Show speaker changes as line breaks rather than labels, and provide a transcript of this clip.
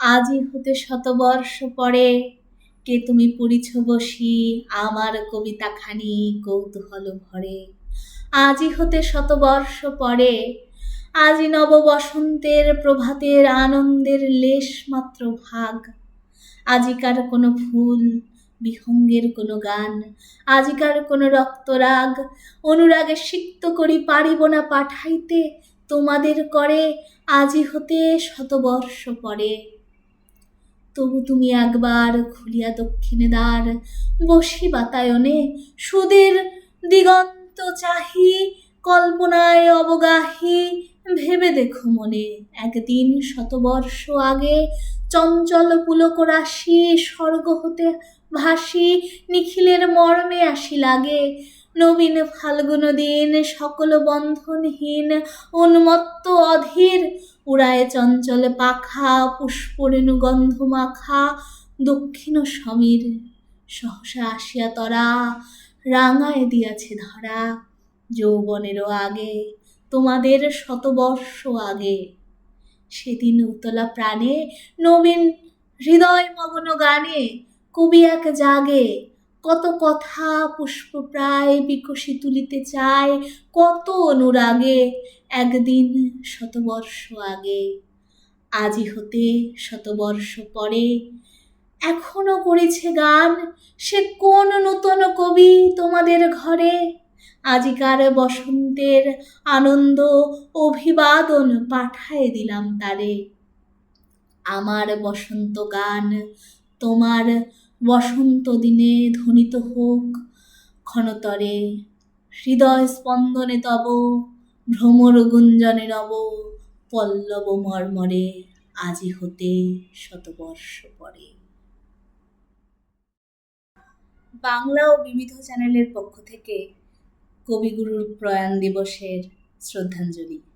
আজই হতে শতবর্ষ পরে কে তুমি পড়িছ বসি আমার কবিতাখানি কৌতূহল ভরে। আজই হতে শতবর্ষ পরে, আজি নব বসন্তের প্রভাতের আনন্দের লেশ মাত্র ভাগ। আজিকার কোনো ফুল, বিহঙ্গের কোনো গান, আজিকার কোনো রক্তরাগ, অনুরাগে সিক্ত করি পারিব না পাঠাইতে তোমাদের করে, আজি হতে শতবর্ষ পরে। তবু তুমি একবার খুলিয়া দক্ষিণে দ্বার। বসি বাতায়নে, সুদের দিগন্ত চাহি, কল্পনায় অবগাহি, ভেবে দেখো মনে, একদিন শতবর্ষ আগে চঞ্চল পুলক রাশি স্বর্গ হতে ভাসি, নিখিলের মর্মে আসি লাগে। নবীন ফাল্গুন দিন সকল বন্ধনহীন, উন্মত্ত অধীর উড়ায় চঞ্চল পাখা, পুষ্পরেণু গন্ধ মাখা দক্ষিণ সমীর, সহসা আসিয়া তরা, রাঙায় দিয়াছে ধরা, যৌবনেরও আগে, তোমাদের শতবর্ষ আগে। সেদিন উতলা প্রাণে নবীন হৃদয় মগ্ন গানে কবি এক জাগে কত কথা পুষ্প প্রায় বিকশি তুলিতে চায়, কত অনুরাগে একদিন শতবর্ষ আগে। আজি হতে শতবর্ষ পরে, এখনও করেছে গান, সে কোন নূতন কবি তোমাদের ঘরে? আজিকার বসন্তের আনন্দ অভিবাদন পাঠায় দিলাম তারে। আমার বসন্ত গান তোমার বসন্ত দিনে ধ্বনিত হোক ক্ষণতরে, হৃদয় স্পন্দনে তব, ভ্রমর গুঞ্জনে নব, পল্লব মর্মরে আজি হতে শতবর্ষ পরে। বাংলা ও বিবিধ চ্যানেলের পক্ষ থেকে কবিগুরুর প্রয়াণ দিবসের শ্রদ্ধাঞ্জলি।